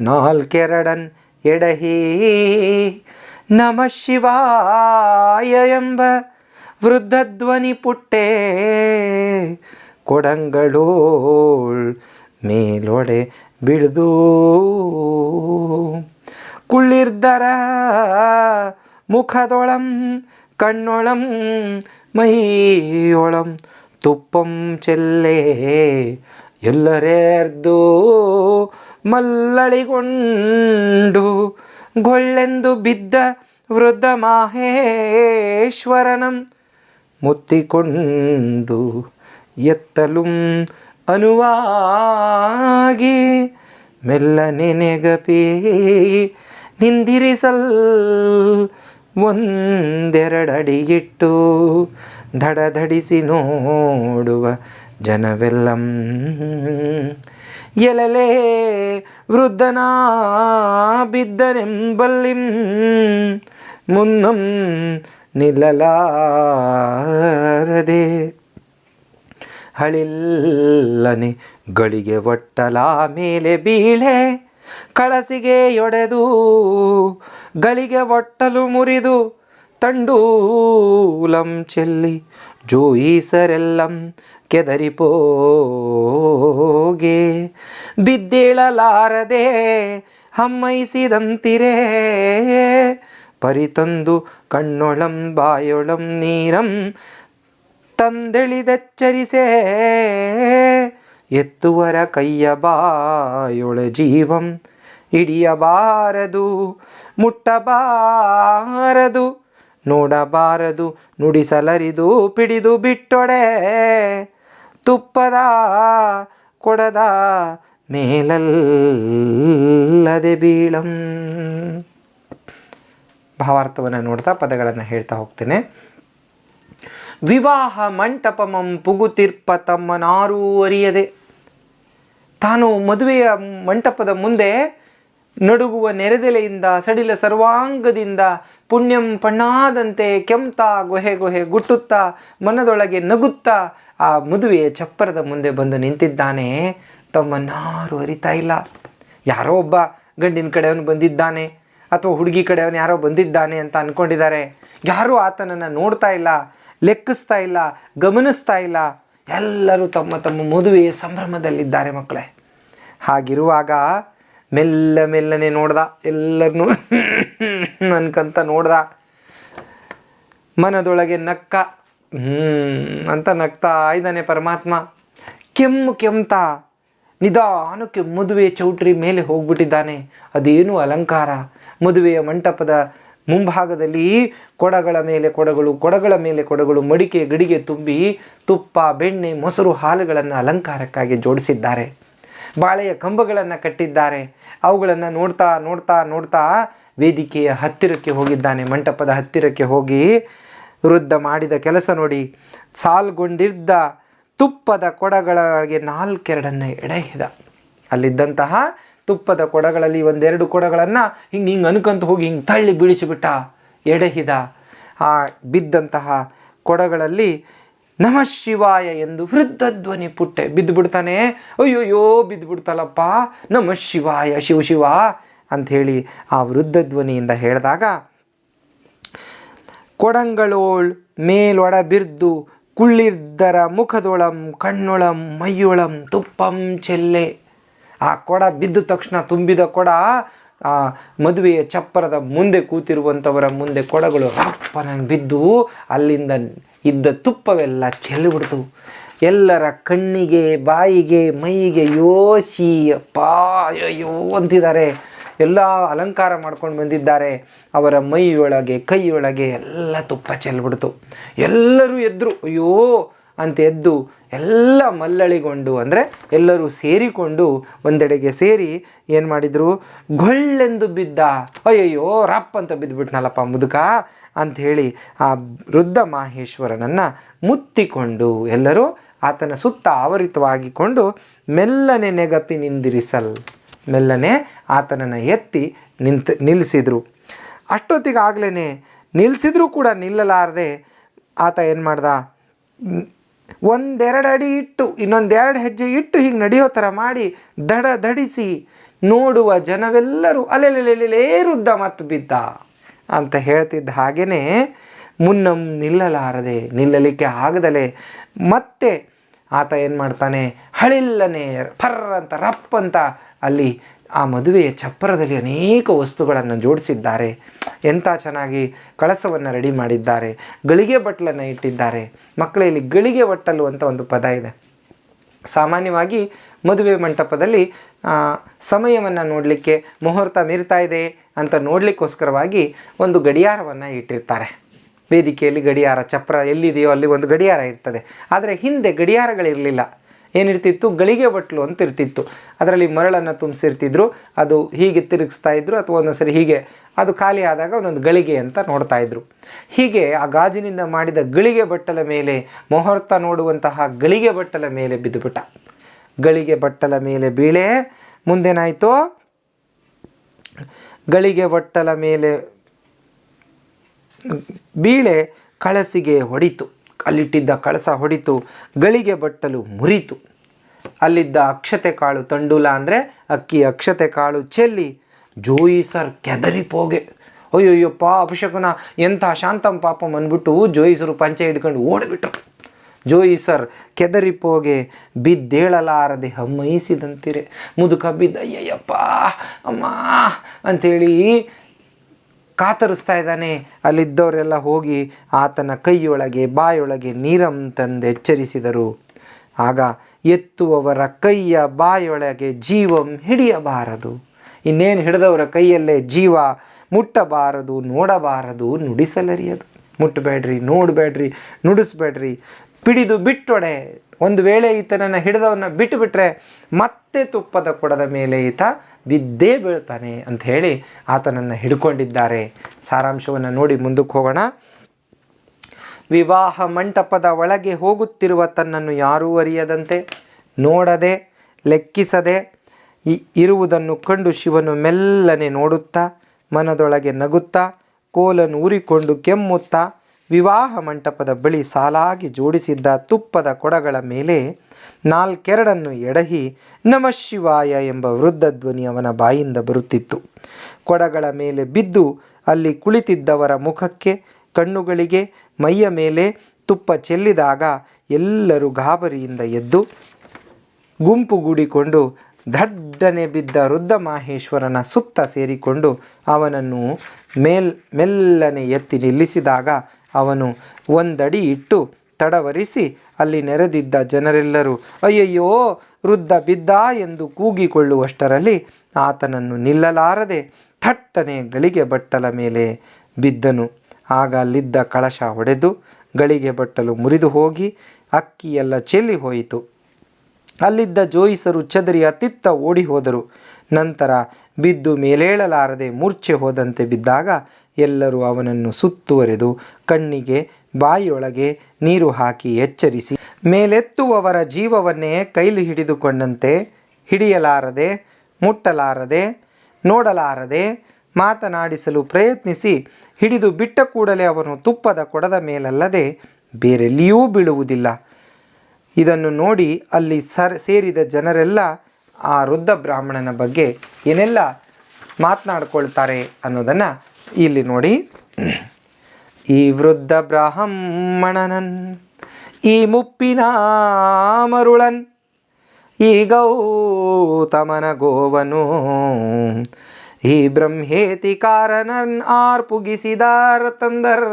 ನಾಲ್ಕೆರಡನ್ ಎಡಹಿ ನಮ ಶಿವಾಯ ಎಂಬ ವೃದ್ಧಧ್ವನಿ ಪುಟ್ಟೆ ಕೊಡಂಗಳೋಳ್ ಮೇಲೊಡೆ ಬಿಳಿದು ಕುಳ್ಳಿರ್ದರ ಮುಖದೊಳಂ, ಕಣ್ಣೊಳಂ, ಮೈಯೊಳಂ, ತುಪ್ಪಂ ಚೆಲ್ಲೆ ಎಲ್ಲರೇರ್ದು ಮಲ್ಲಳಿಗೊಂಡು ಗೊಳ್ಳೆಂದು ಬಿದ್ದ ವೃದ್ಧ ಮಾಹೇಶ್ವರನಂ ಮುತ್ತಿಕೊಂಡು ಎತ್ತಲುಂ ಅನುವಾಗಿ ಮೆಲ್ಲನೆ ನೆಗಪಿ ನಿಂದಿರಿಸಲ್ ಒಂದೆರಡಡಿಗಿಟ್ಟು ಧಡಧಡಿಸಿ ನೋಡುವ ಜನವೆಲ್ಲಂ. ಎಲಲೇ ವೃದ್ಧನ ಬಿದ್ದನೆಂಬಲ್ಲಿಂ. ಮುನ್ನಂ ನಿಲ್ಲಲಾರದೆ. ಹಳಿಲ್ಲನೆ ಗಳಿಗೆ ಒಟ್ಟಲ ಮೇಲೆ ಬೀಳೆ. ಕಳಸಿಗೆ ಒಡೆದು ಗಳಿಗೆ ಒಟ್ಟಲು ಮುರಿದು, ತಂಡೂಲಂ ಚೆಲ್ಲಿ ಜೋಯಿಸರೆಲ್ಲಂ ಕೆದರಿಪೋಗೆ. ಬಿದ್ದೇಳಲಾರದೆ ಹಮ್ಮೈಸಿದಂತಿರೇ, ಪರಿತಂದು ಕಣ್ಣೊಳಂ ಬಾಯೊಳಂ ನೀರಂ ತಂದೆಳಿದೆಚ್ಚರಿಸೆ. ಎತ್ತುವರ ಕೈಯ ಬಾಯೊಳ ಜೀವಂ, ಹಿಡಿಯಬಾರದು, ಮುಟ್ಟಬಾರದು, ನೋಡಬಾರದು, ನುಡಿಸಲರಿದು, ಪಿಡಿದು ಬಿಟ್ಟೊಡೆ, ತುಪ್ಪದ ಕೊಡದ ಮೇಲಲ್ಲದೆ ಬೀಳಂ. ಭಾವಾರ್ಥವನ್ನು ನೋಡ್ತಾ ಪದಗಳನ್ನು ಹೇಳ್ತಾ ಹೋಗ್ತೇನೆ. ವಿವಾಹ ಮಂಟಪಮಂ ಪುಗುತಿರ್ಪ ತಮ್ಮನಾರೂ ಅರಿಯದೆ. ತಾನು ಮದುವೆಯ ಮಂಟಪದ ಮುಂದೆ ನಡುಗುವ ನೆರೆದೆಲೆಯಿಂದ ಸಡಿಲ ಸರ್ವಾಂಗದಿಂದ ಪುಣ್ಯಂ ಪಣ್ಣಾದಂತೆ ಕೆಮ್ತಾ ಗೊಹೆ ಗೊಹೆ ಗುಟ್ಟುತ್ತಾ ಮನದೊಳಗೆ ನಗುತ್ತಾ ಆ ಮದುವೆಯ ಚಪ್ಪರದ ಮುಂದೆ ಬಂದು ನಿಂತಿದ್ದಾನೆ. ತಮ್ಮನ್ನಾರು ಅರಿತಾ ಇಲ್ಲ. ಯಾರೋ ಒಬ್ಬ ಗಂಡಿನ ಕಡೆಯವನು ಬಂದಿದ್ದಾನೆ ಅಥವಾ ಹುಡುಗಿ ಕಡೆಯವನು ಯಾರೋ ಬಂದಿದ್ದಾನೆ ಅಂತ ಅಂದ್ಕೊಂಡಿದ್ದಾರೆ ಯಾರೂ ಆತನನ್ನು ನೋಡ್ತಾ ಇಲ್ಲ, ಲೆಕ್ಕಿಸ್ತಾ ಇಲ್ಲ, ಗಮನಿಸ್ತಾ ಇಲ್ಲ. ಎಲ್ಲರೂ ತಮ್ಮ ತಮ್ಮ ಮದುವೆಯ ಸಂಭ್ರಮದಲ್ಲಿದ್ದಾರೆ ಮಕ್ಕಳೇ. ಹಾಗಿರುವಾಗ ಮೆಲ್ಲ ಮೆಲ್ಲನೆ ನೋಡ್ದ ಎಲ್ಲರನ್ನೂ ಅನ್ಕಂತ ನೋಡ್ದ. ಮನದೊಳಗೆ ನಕ್ಕ, ಹ್ಮ್, ಅಂತ ನಗ್ತಾ ಇದ್ದಾನೆ ಪರಮಾತ್ಮ. ಕೆಮ್ಮು ಕೆಮ್ತಾ, ನಿಧಾನಕ್ಕೆ ಮದುವೆ ಚೌಟ್ರಿ ಮೇಲೆ ಹೋಗ್ಬಿಟ್ಟಿದ್ದಾನೆ. ಅದೇನು ಅಲಂಕಾರ, ಮದುವೆಯ ಮಂಟಪದ ಮುಂಭಾಗದಲ್ಲಿ ಕೊಡಗಳ ಮೇಲೆ ಕೊಡಗಳು, ಕೊಡಗಳ ಮೇಲೆ ಕೊಡಗಳು ಮಡಿಕೆ, ಗಡಿಗೆ ತುಂಬಿ ತುಪ್ಪ, ಬೆಣ್ಣೆ, ಮೊಸರು ಹಾಲುಗಳನ್ನು ಅಲಂಕಾರಕ್ಕಾಗಿ ಜೋಡಿಸಿದ್ದಾರೆ. ಬಾಳೆಯ ಕಂಬಗಳನ್ನು ಕಟ್ಟಿದ್ದಾರೆ. ಅವುಗಳನ್ನು ನೋಡ್ತಾ ನೋಡ್ತಾ ನೋಡ್ತಾ ವೇದಿಕೆಯ ಹತ್ತಿರಕ್ಕೆ ಹೋಗಿದ್ದಾನೆ. ಮಂಟಪದ ಹತ್ತಿರಕ್ಕೆ ಹೋಗಿ ವೃದ್ಧ ಮಾಡಿದ ಕೆಲಸ ನೋಡಿ. ಸಾಲ್ಗೊಂಡಿದ್ದ ತುಪ್ಪದ ಕೊಡಗಳಿಗೆ ನಾಲ್ಕೆರಡನ್ನು ಎಡೆಹಿದ ಅಲ್ಲಿದ್ದಂತಹ ತುಪ್ಪದ ಕೊಡಗಳಲ್ಲಿ ಒಂದೆರಡು ಕೊಡಗಳನ್ನು ಹಿಂಗೆ ಹಿಂಗೆ ಅನ್ಕಂತ ಹೋಗಿ ಹಿಂಗೆ ತಳ್ಳಿ ಬೀಳಿಸಿಬಿಟ್ಟ, ಎಡೆಹಿದ. ಆ ಬಿದ್ದಂತಹ ಕೊಡಗಳಲ್ಲಿ ನಮ ಶಿವಾಯ ಎಂದು ವೃದ್ಧ ಧ್ವನಿ ಪುಟ್ಟೆ ಬಿದ್ದು ಬಿಡ್ತಾನೆ ಅಯ್ಯೋಯ್ಯೋ ಬಿದ್ದು ಬಿಡ್ತಲ್ಲಪ್ಪ ನಮ ಶಿವಾಯ, ಶಿವ ಶಿವ ಅಂಥೇಳಿ ಆ ವೃದ್ಧ ಧ್ವನಿಯಿಂದ ಹೇಳಿದಾಗ, ಕೊಡಂಗಳೋಳ್ ಮೇಲೊಡ ಬಿರ್ದು ಕುಳ್ಳಿರ್ದರ ಮುಖದೊಳಂ ಕಣ್ಣೊಳಂ ಮೈಯೊಳಂ ತುಪ್ಪಂ ಚೆಲ್ಲೆ. ಆ ಕೊಡ ಬಿದ್ದ ತಕ್ಷಣ ತುಂಬಿದ ಕೊಡ, ಆ ಮದುವೆಯ ಚಪ್ಪರದ ಮುಂದೆ ಕೂತಿರುವಂಥವರ ಮುಂದೆ ಕೊಡಗಳು ರಪ್ಪನಾಗಿ ಬಿದ್ದು ಅಲ್ಲಿಂದ ಇದ್ದ ತುಪ್ಪವೆಲ್ಲ ಚೆಲ್ಲಿಬಿಡ್ತು. ಎಲ್ಲರ ಕಣ್ಣಿಗೆ, ಬಾಯಿಗೆ, ಮೈಗೆ ಯೋಸಿ, ಅಪ್ಪ ಅಯ್ಯೋ ಅಂತಿದ್ದಾರೆ. ಎಲ್ಲ ಅಲಂಕಾರ ಮಾಡ್ಕೊಂಡು ಬಂದಿದ್ದಾರೆ. ಅವರ ಮೈಯೊಳಗೆ, ಕೈಯೊಳಗೆ ಎಲ್ಲ ತುಪ್ಪ ಚೆಲ್ಬಿಡ್ತು ಎಲ್ಲರೂ ಎದ್ದರು ಅಯ್ಯೋ, ಅಂತ ಎದ್ದು ಎಲ್ಲ ಮಲ್ಲಳಿಗೊಂಡು ಅಂದರೆ ಎಲ್ಲರೂ ಸೇರಿಕೊಂಡು ಒಂದೆಡೆಗೆ ಸೇರಿ ಏನು ಮಾಡಿದರು? ಗೊಳ್ಳೆಂದು ಬಿದ್ದ. ಅಯ್ಯಯ್ಯೋ, ರಪ್ ಅಂತ ಬಿದ್ದುಬಿಟ್ನಲ್ಲಪ್ಪ ಮುದುಕ ಅಂಥೇಳಿ ಆ ವೃದ್ಧ ಮಾಹೇಶ್ವರನನ್ನು ಮುತ್ತಿಕೊಂಡು ಎಲ್ಲರೂ ಆತನ ಸುತ್ತ ಆವರಿತವಾಗಿಕೊಂಡು ಮೆಲ್ಲನೆ ನೆಗಪಿ ನಿಂದಿರಿಸಲ್. ಮೆಲ್ಲನೆ ಆತನನ್ನು ಎತ್ತಿ ನಿಂತು ನಿಲ್ಲಿಸಿದರು. ಅಷ್ಟೊತ್ತಿಗಾಗಲೇ ನಿಲ್ಲಿಸಿದ್ರೂ ಕೂಡ ನಿಲ್ಲಲಾರದೆ ಆತ ಏನು ಮಾಡ್ದ? ಒಂದೆರಡು ಅಡಿ ಇಟ್ಟು, ಇನ್ನೊಂದೆರಡು ಹೆಜ್ಜೆ ಇಟ್ಟು ಹೀಗೆ ನಡೆಯೋ ಥರ ಮಾಡಿ ದಡ ದಡಿಸಿ ನೋಡುವ ಜನವೆಲ್ಲರೂ, ಅಲೆಲೆಲೆಲೆಲೇ ರುದ್ದ ಮತ್ತು ಬಿದ್ದ ಅಂತ ಹೇಳ್ತಿದ್ದ ಹಾಗೆಯೇ ಮುನ್ನಂ ನಿಲ್ಲಲಾರದೆ, ನಿಲ್ಲಲಿಕ್ಕೆ ಆಗದಲೆ. ಮತ್ತೆ ಆತ ಏನು ಮಾಡ್ತಾನೆ? ಹಳಿಲ್ಲನೆ ಫರ್ ಅಂತ, ರಪ್ ಅಂತ ಅಲ್ಲಿ ಆ ಮದುವೆಯ ಚಪ್ಪರದಲ್ಲಿ ಅನೇಕ ವಸ್ತುಗಳನ್ನು ಜೋಡಿಸಿದ್ದಾರೆ. ಎಂಥ ಚೆನ್ನಾಗಿ ಕಳಸವನ್ನು ರೆಡಿ ಮಾಡಿದ್ದಾರೆ. ಗಳಿಗೆ ಬಟ್ಲನ್ನು ಇಟ್ಟಿದ್ದಾರೆ. ಮಕ್ಕಳಲ್ಲಿ ಗಳಿಗೆ ಬಟ್ಟಲು ಅಂತ ಒಂದು ಪದ ಇದೆ. ಸಾಮಾನ್ಯವಾಗಿ ಮದುವೆ ಮಂಟಪದಲ್ಲಿ ಸಮಯವನ್ನು ನೋಡಲಿಕ್ಕೆ ಮುಹೂರ್ತ ಮೀರ್ತಾ ಇದೆ ಅಂತ ನೋಡಲಿಕ್ಕೋಸ್ಕರವಾಗಿ ಒಂದು ಗಡಿಯಾರವನ್ನು ಇಟ್ಟಿರ್ತಾರೆ. ವೇದಿಕೆಯಲ್ಲಿ ಗಡಿಯಾರ, ಚಪ್ರ ಎಲ್ಲಿದೆಯೋ ಅಲ್ಲಿ ಒಂದು ಗಡಿಯಾರ ಇರ್ತದೆ. ಆದರೆ ಹಿಂದೆ ಗಡಿಯಾರಗಳಿರಲಿಲ್ಲ. ಏನಿರ್ತಿತ್ತು? ಗಳಿಗೆ ಬಟ್ಲು ಅಂತ ಇರ್ತಿತ್ತು. ಅದರಲ್ಲಿ ಮರಳನ್ನು ತುಂಬಿಸಿರ್ತಿದ್ರು. ಅದು ಹೀಗೆ ತಿರುಗಿಸ್ತಾ ಇದ್ರು ಅಥವಾ ಒಂದೊಂದ್ಸರಿ ಹೀಗೆ ಅದು ಖಾಲಿ ಆದಾಗ ಒಂದೊಂದು ಗಳಿಗೆ ಅಂತ ನೋಡ್ತಾ ಇದ್ರು. ಹೀಗೆ ಆ ಗಾಜಿನಿಂದ ಮಾಡಿದ ಗಳಿಗೆ ಬಟ್ಟಲ ಮೇಲೆ, ಮುಹೂರ್ತ ನೋಡುವಂತಹ ಗಳಿಗೆ ಬಟ್ಟಲ ಮೇಲೆ ಬಿದ್ದುಬಿಟ್ಟ. ಗಳಿಗೆ ಬಟ್ಟಲ ಮೇಲೆ ಬೀಳೆ ಮುಂದೇನಾಯಿತು? ಗಳಿಗೆ ಬಟ್ಟಲ ಮೇಲೆ ಬೀಳೆ ಕಳಸಿಗೆ ಹೊಡಿತು. ಅಲ್ಲಿಟ್ಟಿದ್ದ ಕಳಸ ಹೊಡಿತು, ಗಳಿಗೆ ಬಟ್ಟಲು ಮುರಿತು. ಅಲ್ಲಿದ್ದ ಅಕ್ಷತೆ ಕಾಳು ತಂಡುಲ ಅಂದರೆ ಅಕ್ಕಿ ಅಕ್ಷತೆ ಕಾಳು ಚೆಲ್ಲಿ ಜೋಯಿ ಸರ್ ಕೆದರಿ ಪೋಗೆ. ಅಯ್ಯೋಯ್ಯಪ್ಪ ಅಪಶಕುನ ಎಂಥ ಶಾಂತಂ ಪಾಪಂ ಅಂದ್ಬಿಟ್ಟು ಜೋಯಿಸರು ಪಂಚೆ ಹಿಡ್ಕೊಂಡು ಓಡಿಬಿಟ್ರು. ಜೋಯಿಸರ್ ಕೆದರಿಪೋಗೆ ಬಿದ್ದೇಳಲಾರದೆ ಹಮ್ಮೈಸಿದಂತಿರೆ. ಮುದುಕ ಬಿದ್ದ ಅಯ್ಯಯ್ಯಪ್ಪ ಅಮ್ಮ, ಅಂಥೇಳಿ ಕಾತರಿಸ್ತಾ ಇದ್ದಾನೆ. ಅಲ್ಲಿದ್ದವರೆಲ್ಲ ಹೋಗಿ ಆತನ ಕೈಯೊಳಗೆ, ಬಾಯೊಳಗೆ ನೀರಂ ತಂದು ಎಚ್ಚರಿಸಿದರು. ಆಗ ಎತ್ತುವವರ ಕೈಯ ಬಾಯೊಳಗೆ ಜೀವಂ ಹಿಡಿಯಬಾರದು. ಇನ್ನೇನು ಹಿಡಿದವರ ಕೈಯಲ್ಲೇ ಜೀವ ಮುಟ್ಟಬಾರದು, ನೋಡಬಾರದು, ನುಡಿಸಲರಿಯದು. ಮುಟ್ಟಬೇಡ್ರಿ ನೋಡಬೇಡ್ರಿ, ನುಡಿಸ್ಬೇಡ್ರಿ. ಪಿಡಿದು ಬಿಟ್ಟೊಡೆ. ಒಂದು ವೇಳೆ ಈತನನ್ನು ಹಿಡಿದವನ್ನ ಬಿಟ್ಟುಬಿಟ್ರೆ ಮತ್ತೆ ತುಪ್ಪದ ಕೊಡದ ಮೇಲೆ ಈತ ಬಿದ್ದೇ ಬೀಳ್ತಾನೆ ಅಂತ ಹೇಳಿ ಆತನನ್ನು ಹಿಡ್ಕೊಂಡಿದ್ದಾರೆ. ಸಾರಾಂಶವನ್ನು ನೋಡಿ ಮುಂದಕ್ಕೆ ಹೋಗೋಣ. ವಿವಾಹ ಮಂಟಪದ ಒಳಗೆ ಹೋಗುತ್ತಿರುವ ತನ್ನನ್ನು ಯಾರೂ ಅರಿಯದಂತೆ ನೋಡದೆ, ಲೆಕ್ಕಿಸದೆ ಇ- ಇರುವುದನ್ನು ಕಂಡು ಶಿವನು ಮೆಲ್ಲನೆ ನೋಡುತ್ತಾ, ಮನದೊಳಗೆ ನಗುತ್ತಾ, ಕೋಲನ್ನು ಊರಿಕೊಂಡು ಕೆಮ್ಮುತ್ತಾ ವಿವಾಹ ಮಂಟಪದ ಬಳಿ ಸಾಲಾಗಿ ಜೋಡಿಸಿದ್ದ ತುಪ್ಪದ ಕೊಡಗಳ ಮೇಲೆ ನಾಲ್ಕೆರಡನ್ನು ಎಡಹಿ ನಮ ಶಿವಾಯ ಎಂಬ ವೃದ್ಧ ಧ್ವನಿ ಅವನ ಬಾಯಿಂದ ಬರುತ್ತಿತ್ತು. ಕೊಡಗಳ ಮೇಲೆ ಬಿದ್ದು ಅಲ್ಲಿ ಕುಳಿತಿದ್ದವರ ಮುಖಕ್ಕೆ, ಕಣ್ಣುಗಳಿಗೆ, ಮೈಯ ಮೇಲೆ ತುಪ್ಪ ಚೆಲ್ಲಿದಾಗ ಎಲ್ಲರೂ ಗಾಬರಿಯಿಂದ ಎದ್ದು ಗುಂಪುಗೂಡಿಕೊಂಡು ದಡ್ಡನೆ ಬಿದ್ದ ವೃದ್ಧ ಮಾಹೇಶ್ವರನ ಸುತ್ತ ಸೇರಿಕೊಂಡು ಅವನನ್ನು ಮೇಲ್, ಮೆಲ್ಲನೆ ಎತ್ತಿ ನಿಲ್ಲಿಸಿದಾಗ ಅವನು ಒಂದಡಿ ಇಟ್ಟು ತಡವರಿಸಿ ಅಲ್ಲಿ ನೆರೆದಿದ್ದ ಜನರೆಲ್ಲರೂ, ಅಯ್ಯಯ್ಯೋ, ವೃದ್ಧ ಬಿದ್ದ ಎಂದು ಕೂಗಿಕೊಳ್ಳುವಷ್ಟರಲ್ಲಿ ಆತನನ್ನು ನಿಲ್ಲಲಾರದೆ ಥಟ್ಟನೆ ಗಳಿಗೆ ಬಟ್ಟಲ ಮೇಲೆ ಬಿದ್ದನು. ಆಗ ಅಲ್ಲಿದ್ದ ಕಳಶ ಒಡೆದು ಗಳಿಗೆ ಬಟ್ಟಲು ಮುರಿದು ಹೋಗಿ ಅಕ್ಕಿಯೆಲ್ಲ ಚೆಲ್ಲಿ ಹೋಯಿತು. ಅಲ್ಲಿದ್ದ ಜೋಯಿಸರು ಚದರಿ ಅತ್ತಿತ್ತ ಓಡಿ ಹೋದರು. ನಂತರ ಬಿದ್ದು ಮೇಲೇಳಲಾರದೆ ಮೂರ್ಛೆ ಹೋದಂತೆ ಬಿದ್ದಾಗ ಎಲ್ಲರೂ ಅವನನ್ನು ಸುತ್ತುವರೆದು ಕಣ್ಣಿಗೆ, ಬಾಯಿಯೊಳಗೆ ನೀರು ಹಾಕಿ ಎಚ್ಚರಿಸಿ, ಮೇಲೆತ್ತುವವರ ಜೀವವನ್ನೇ ಕೈಲಿ ಹಿಡಿದುಕೊಂಡಂತೆ ಹಿಡಿಯಲಾರದೆ, ಮುಟ್ಟಲಾರದೆ, ನೋಡಲಾರದೆ ಮಾತನಾಡಿಸಲು ಪ್ರಯತ್ನಿಸಿ, ಹಿಡಿದು ಬಿಟ್ಟ ಕೂಡಲೇ ಅವನು ತುಪ್ಪದ ಕೊಡದ ಮೇಲಲ್ಲದೆ ಬೇರೆಲ್ಲಿಯೂ ಬೀಳುವುದಿಲ್ಲ. ಇದನ್ನು ನೋಡಿ ಅಲ್ಲಿ ಸರ್, ಸೇರಿದ ಜನರೆಲ್ಲ, ಆ ವೃದ್ಧ ಬ್ರಾಹ್ಮಣನ ಬಗ್ಗೆ ಏನೆಲ್ಲ ಮಾತನಾಡ್ಕೊಳ್ತಾರೆ ಅನ್ನೋದನ್ನು ಇಲ್ಲಿ ನೋಡಿ. ಈ ವೃದ್ಧ ಬ್ರಾಹ್ಮಣನನ್, ಈ ಮುಪ್ಪಿನ ಮರುಳನ್, ಈ ಗೌತಮನ ಗೋವನು, ಈ ಬ್ರಹ್ಮೇತಿ ಕಾರಣನ್ ಆರ್ಪುಗಿಸಿದಾರ ತಂದರ್.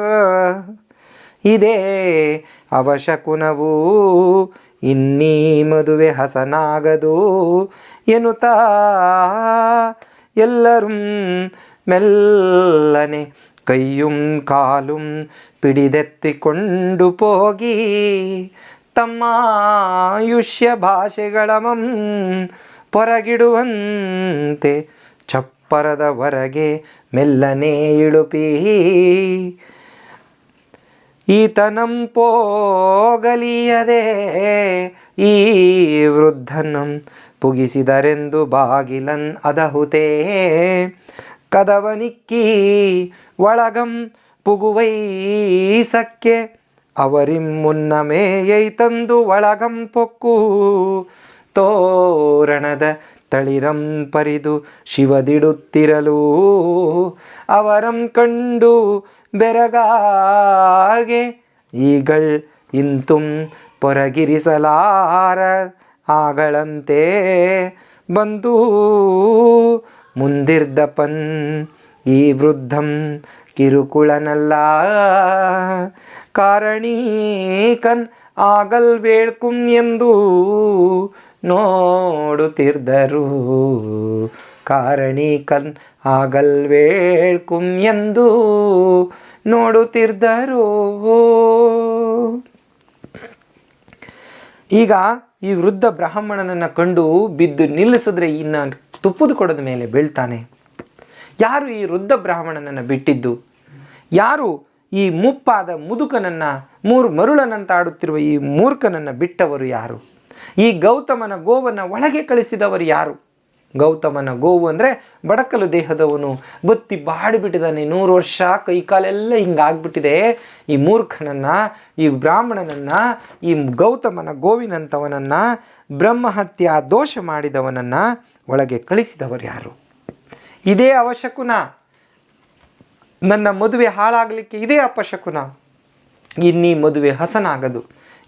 ಇದೇ ಅವಶಕುನವು ಇನ್ನೀ ಮದುವೆ ಹಸನಾಗದು ಎನ್ನುತ್ತಾ ಎಲ್ಲರೂ ಮೆಲ್ಲನೆ ಕೈಯುಂ ಕಾಲುಂ ಪಿಡಿದೆತ್ತಿಕೊಂಡು ಹೋಗಿ ತಮ್ಮ ಆಯುಷ್ಯ ಭಾಷೆಗಳಮಂ ಪೊರಗಿಡುವಂತೆ ಚಪ್ಪರದವರೆಗೆ ಮೆಲ್ಲನೆ ಇಳುಪಿ. ಈತನಂ ಪೋಗಲಿಯದೆ ಈ ವೃದ್ಧನಂ ಪುಗಿಸಿದರೆಂದು ಬಾಗಿಲನ್ ಅದಹುತೆ. ಕದವನಿಕ್ಕಿ ಒಳಗಂ ಪುಗುವೈಸಕ್ಕೆ ಅವರಿಂ ಮುನ್ನಮೇಯೈ ತಂದು ಒಳಗಂ ಪೊಕ್ಕು. ತೋರಣದ ತಳಿರಂ ಪರಿದು ಶಿವದಿಡುತ್ತಿರಲು. ಅವರಂ ಕಂಡು ಬೆರಗಾಗೆ ಈಗಳ್ ಇಂತುಂ ಪೊರಗಿರಿಸಲಾರ. ಆಗಳಂತೆ ಬಂದು ಮುಂದಿರ್ದಪನ್ ಈ ವೃದ್ಧಂ ಕಿರುಕುಳನಲ್ಲ. ಕಾರಣೀಕನ್ ಆಗಲ್ ಬೇಳ್ಕುಂ ಎಂದು ನೋಡುತ್ತಿರ್ದರು. ಕಾರಣೀಕನ್ ಆಗಲ್ ವೇಳ್ಕುಂ ಎಂದು ನೋಡುತ್ತಿರ್ದರು. ಈಗ ಈ ವೃದ್ಧ ಬ್ರಾಹ್ಮಣನನ್ನು ಕಂಡು ಬಿದ್ದು ನಿಲ್ಲಿಸಿದ್ರೆ ಇನ್ನು ತುಪ್ಪದ ಕೊಡದ ಮೇಲೆ ಬೀಳ್ತಾನೆ. ಯಾರು ಈ ವೃದ್ಧ ಬ್ರಾಹ್ಮಣನನ್ನು ಬಿಟ್ಟಿದ್ದು? ಯಾರು ಈ ಮುಪ್ಪಾದ ಮುದುಕನನ್ನು, ಮೂರು ಮರುಳನಂತ ಆಡುತ್ತಿರುವ ಈ ಮೂರ್ಖನನ್ನು ಬಿಟ್ಟವರು ಯಾರು? ಈ ಗೌತಮನ ಗೋವನ್ನು ಒಳಗೆ ಕಳಿಸಿದವರು ಯಾರು? ಗೌತಮನ ಗೋವು ಅಂದರೆ ಬಡಕಲು ದೇಹದವನು. ಬತ್ತಿ ಬಾಡಿಬಿಟ್ಟಿದ್ದಾನೆ ನೂರು ವರ್ಷ ಕೈಕಾಲೆಲ್ಲ ಹಿಂಗಾಗ್ಬಿಟ್ಟಿದೆ ಈ ಮೂರ್ಖನನ್ನು, ಈ ಬ್ರಾಹ್ಮಣನನ್ನು, ಈ ಗೌತಮನ ಗೋವಿನಂಥವನನ್ನು ಬ್ರಹ್ಮಹತ್ಯಾ ದೋಷ ಮಾಡಿದವನನ್ನು ಒಳಗೆ ಕಳಿಸಿದವರು ಯಾರು? ಇದೇ ಅವಶಕುನ ನನ್ನ ಮದುವೆ ಹಾಳಾಗಲಿಕ್ಕೆ ಇದೇ ಅಪಶಕುನ ಇನ್ನೀ ಮದುವೆ ಹಸನಾಗದು.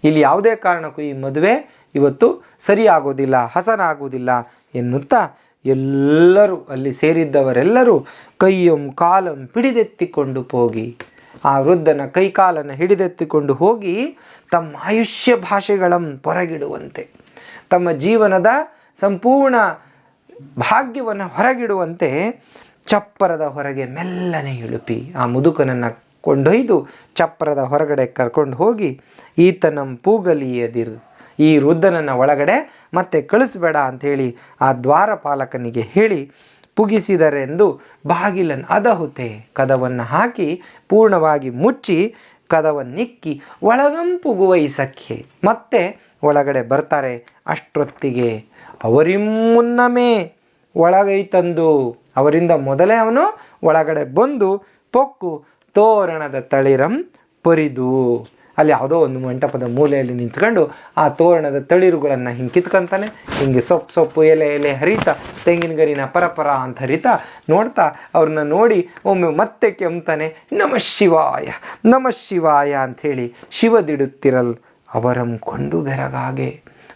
ಇಲ್ಲಿ ಯಾವುದೇ ಕಾರಣಕ್ಕೂ ಈ ಮದುವೆ ಇವತ್ತು ಸರಿಯಾಗೋದಿಲ್ಲ ಹಸನಾಗುವುದಿಲ್ಲ ಎನ್ನುತ್ತಾ ಎಲ್ಲರೂ ಅಲ್ಲಿ ಸೇರಿದ್ದವರೆಲ್ಲರೂ ಕೈಯಂ ಕಾಲಂ ಪಿಡಿದೆತ್ತಿಕೊಂಡು ಹೋಗಿ. ಆ ವೃದ್ಧನ ಕೈಕಾಲನ್ನು ಹಿಡಿದೆತ್ತಿಕೊಂಡು ಹೋಗಿ ತಮ್ಮ ಆಯುಷ್ಯ ಭಾಷೆಗಳಂ ಹೊರಗಿಡುವಂತೆ ತಮ್ಮ ಜೀವನದ ಸಂಪೂರ್ಣ ಭಾಗ್ಯವನ್ನು ಹೊರಗಿಡುವಂತೆ ಚಪ್ಪರದ ಹೊರಗೆ ಮೆಲ್ಲನೆ ಇಳುಪಿ ಆ ಮುದುಕನನ್ನು ಕೊಂಡೊಯ್ದು ಚಪ್ಪರದ ಹೊರಗಡೆ ಕರ್ಕೊಂಡು ಹೋಗಿ, ಈತನಂ ಪೂಗಲಿಯದಿರು ಈ ವೃದ್ಧನನ್ನು ಒಳಗಡೆ ಮತ್ತೆ ಕಳಿಸ್ಬೇಡ ಅಂಥೇಳಿ ಆ ದ್ವಾರಪಾಲಕನಿಗೆ ಹೇಳಿ ಪುಗಿಸಿದರೆಂದು ಬಾಗಿಲನ್ನು ಅದಹುತೆ ಕದವನ್ನು ಹಾಕಿ ಪೂರ್ಣವಾಗಿ ಮುಚ್ಚಿ ಕದವನ್ನಿಕ್ಕಿ ಒಳಗಂಪುಗುವ ಈ ಸಖ್ಯೆ. ಮತ್ತೆ ಒಳಗಡೆ ಬರ್ತಾರೆ ಅಷ್ಟೊತ್ತಿಗೆ ಅವರಿಮ್ಮುನ್ನಮೇ ಒಳಗೈ ತಂದು. ಅವರಿಂದ ಮೊದಲೇ ಅವನು ಒಳಗಡೆ ಬಂದು ಪೊಕ್ಕು ತೋರಣದ ತಳಿರಂ ಪರಿದು. ಅಲ್ಲಿ ಯಾವುದೋ ಒಂದು ಮಂಟಪದ ಮೂಲೆಯಲ್ಲಿ ನಿಂತ್ಕೊಂಡು ಆ ತೋರಣದ ತಳಿರುಗಳನ್ನು ಹಿಂಗೆ ಕಿತ್ಕೊಂತಾನೆ ಹಿಂಗೆ ಸೊಪ್ಪು ಸೊಪ್ಪು ಎಲೆ ಎಲೆ ಹರಿತಾ, ತೆಂಗಿನ ಗರಿನ ಪರಪರ ಅಂತ ಹರಿತಾ ನೋಡ್ತಾ ಅವ್ರನ್ನ ನೋಡಿ ಒಮ್ಮೆ ಮತ್ತೆ ಕೆಮ್ತಾನೆ, ನಮ ಶಿವಾಯ ನಮ ಶಿವಾಯ ಅಂಥೇಳಿ ಶಿವದಿಡುತ್ತಿರಲ್ ಅವರಂ ಕೊಂಡು ಬೆರಗಾಗೆ.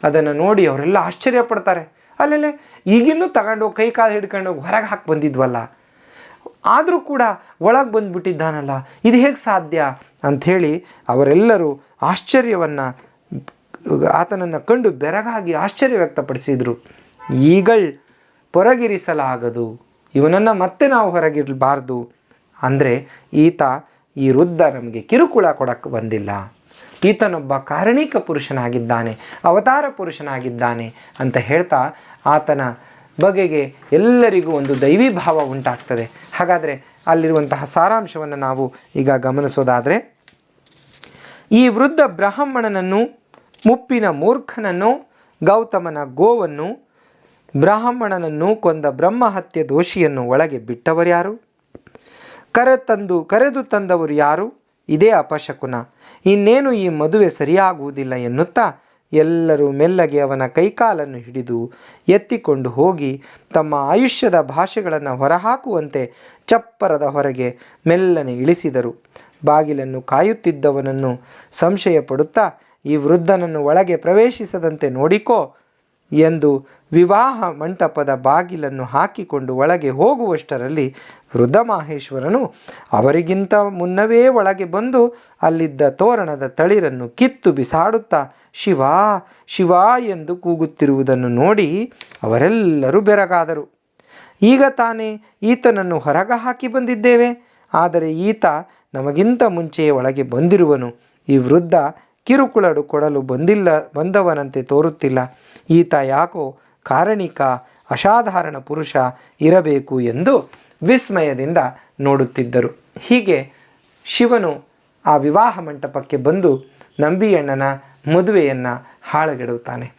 ಅದನ್ನು ನೋಡಿ ಅವರೆಲ್ಲ ಆಶ್ಚರ್ಯ ಪಡ್ತಾರೆ. ಅಲ್ಲಲ್ಲೇ, ಈಗಿನ್ನೂ ತಗೊಂಡು ಕೈ ಕಾಲು ಹಿಡ್ಕೊಂಡು ಹೊರಗೆ ಹಾಕಿ ಬಂದಿದ್ವಲ್ಲ. ಆದರೂ ಕೂಡ ಒಳಗೆ ಬಂದುಬಿಟ್ಟಿದ್ದಾನಲ್ಲ, ಇದು ಹೇಗೆ ಸಾಧ್ಯ? ಅಂಥೇಳಿ ಅವರೆಲ್ಲರೂ ಆಶ್ಚರ್ಯವನ್ನು, ಆತನನ್ನು ಕಂಡು ಬೆರಗಾಗಿ ಆಶ್ಚರ್ಯ ವ್ಯಕ್ತಪಡಿಸಿದರು. ಈಗಳ್ ಹೊರಗಿರಿಸಲಾಗದು ಇವನನ್ನು ಮತ್ತೆ ನಾವು ಹೊರಗಿರಬಾರ್ದು ಅಂದರೆ ಈತ ಈ ವೃದ್ಧ ನಮಗೆ ಕಿರುಕುಳ ಕೊಡಕ್ಕೆ ಬಂದಿಲ್ಲ. ಈತನೊಬ್ಬ ಕಾರಣಿಕ ಪುರುಷನಾಗಿದ್ದಾನೆ, ಅವತಾರ ಪುರುಷನಾಗಿದ್ದಾನೆ ಅಂತ ಹೇಳ್ತಾ ಆತನ ಬಗೆಗೆ ಎಲ್ಲರಿಗೂ ಒಂದು ದೈವಿ ಭಾವ ಉಂಟಾಗ್ತದೆ. ಹಾಗಾದರೆ ಅಲ್ಲಿರುವಂತಹ ಸಾರಾಂಶವನ್ನು ನಾವು ಈಗ ಗಮನಿಸೋದಾದರೆ ಈ ವೃದ್ಧ ಬ್ರಾಹ್ಮಣನನ್ನು, ಮುಪ್ಪಿನ ಮೂರ್ಖನನ್ನು, ಗೌತಮನ ಗೋವನ್ನು, ಬ್ರಾಹ್ಮಣನನ್ನು ಕೊಂದ ಬ್ರಹ್ಮಹತ್ಯೆ ದೋಷಿಯನ್ನು ಒಳಗೆ ಬಿಟ್ಟವರ್ಯಾರು ಕರೆತಂದು, ಕರೆದು ತಂದವರು ಯಾರು? ಇದೇ ಅಪಶಕುನ. ಇನ್ನೇನು ಈ ಮದುವೆ ಸರಿಯಾಗುವುದಿಲ್ಲ ಎನ್ನುತ್ತಾ ಎಲ್ಲರೂ ಮೆಲ್ಲಗೆ ಅವನ ಕೈಕಾಲನ್ನು ಹಿಡಿದು ಎತ್ತಿಕೊಂಡು ಹೋಗಿ ತಮ್ಮ ಆಯುಷ್ಯದ ಭಾಷೆಗಳನ್ನು ಹೊರಹಾಕುವಂತೆ ಚಪ್ಪರದ ಹೊರಗೆ ಮೆಲ್ಲನೆ ಇಳಿಸಿದರು. ಬಾಗಿಲನ್ನು ಕಾಯುತ್ತಿದ್ದವನನ್ನು ಸಂಶಯ ಪಡುತ್ತಾ ಈ ವೃದ್ಧನನ್ನು ಒಳಗೆ ಪ್ರವೇಶಿಸದಂತೆ ನೋಡಿಕೋ ಎಂದು ವಿವಾಹ ಮಂಟಪದ ಬಾಗಿಲನ್ನು ಹಾಕಿಕೊಂಡು ಒಳಗೆ ಹೋಗುವಷ್ಟರಲ್ಲಿ ವೃದ್ಧ ಮಾಹೇಶ್ವರನು ಅವರಿಗಿಂತ ಮುನ್ನವೇ ಒಳಗೆ ಬಂದು ಅಲ್ಲಿದ್ದ ತೋರಣದ ತಳಿರನ್ನು ಕಿತ್ತು ಬಿಸಾಡುತ್ತಾ, ಶಿವ ಶಿವ ಎಂದು ಕೂಗುತ್ತಿರುವುದನ್ನು ನೋಡಿ ಅವರೆಲ್ಲರೂ ಬೆರಗಾದರು. ಈಗ ತಾನೇ ಈತನನ್ನು ಹೊರಗೆ ಹಾಕಿ ಬಂದಿದ್ದೇವೆ, ಆದರೆ ಈತ ನಮಗಿಂತ ಮುಂಚೆಯೇ ಒಳಗೆ ಬಂದಿರುವನು. ಈ ವೃದ್ಧ ಕಿರುಕುಳಡು ಕೊಡಲು ಬಂದಿಲ್ಲ, ಬಂದವನಂತೆ ತೋರುತ್ತಿಲ್ಲ. ಈತ ಯಾಕೋ ಕಾರಣಿಕ, ಅಸಾಧಾರಣ ಪುರುಷ ಇರಬೇಕು ಎಂದು ವಿಸ್ಮಯದಿಂದ ನೋಡುತ್ತಿದ್ದರು. ಹೀಗೆ ಶಿವನು ಆ ವಿವಾಹ ಮಂಟಪಕ್ಕೆ ಬಂದು ನಂಬಿಯಣ್ಣನ ಮದುವೆಯನ್ನು ಹಾಳುಗೆಡುತ್ತಾನೆ.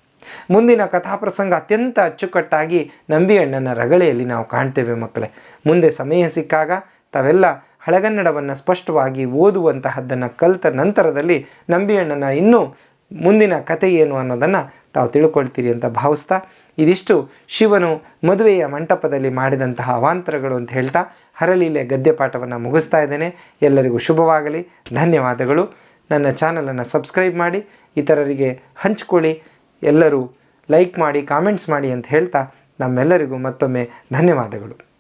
ಮುಂದಿನ ಕಥಾಪ್ರಸಂಗ ಅತ್ಯಂತ ಅಚ್ಚುಕಟ್ಟಾಗಿ ನಂಬಿಯಣ್ಣನ ರಗಳೆಯಲ್ಲಿ ನಾವು ಕಾಣ್ತೇವೆ ಮಕ್ಕಳೇ. ಮುಂದೆ ಸಮಯ ಸಿಕ್ಕಾಗ ತಾವೆಲ್ಲ ಹಳೆಗನ್ನಡವನ್ನು ಸ್ಪಷ್ಟವಾಗಿ ಓದುವಂತಹದ್ದನ್ನು ಕಲಿತ ನಂತರದಲ್ಲಿ ನಂಬಿಯಣ್ಣನ ಇನ್ನೂ ಮುಂದಿನ ಕಥೆ ಏನು ಅನ್ನೋದನ್ನು ತಾವು ತಿಳ್ಕೊಳ್ತೀರಿ ಅಂತ ಭಾವಿಸ್ತಾ ಇದಿಷ್ಟು ಶಿವನು ಮದುವೆಯ ಮಂಟಪದಲ್ಲಿ ಮಾಡಿದಂತಹ ಅವಾಂತರಗಳು ಅಂತ ಹೇಳ್ತಾ ಹರಲೀಲೆ ಗದ್ಯ ಪಾಠವನ್ನು ಮುಗಿಸ್ತಾ ಇದ್ದೇನೆ. ಎಲ್ಲರಿಗೂ ಶುಭವಾಗಲಿ. ಧನ್ಯವಾದಗಳು. ನನ್ನ ಚಾನಲನ್ನು ಸಬ್ಸ್ಕ್ರೈಬ್ ಮಾಡಿ, ಇತರರಿಗೆ ಹಂಚ್ಕೊಳ್ಳಿ. ಎಲ್ಲರೂ ಲೈಕ್ ಮಾಡಿ, ಕಾಮೆಂಟ್ಸ್ ಮಾಡಿ ಅಂತ ಹೇಳ್ತಾ ನಮ್ಮೆಲ್ಲರಿಗೂ ಮತ್ತೊಮ್ಮೆ ಧನ್ಯವಾದಗಳು.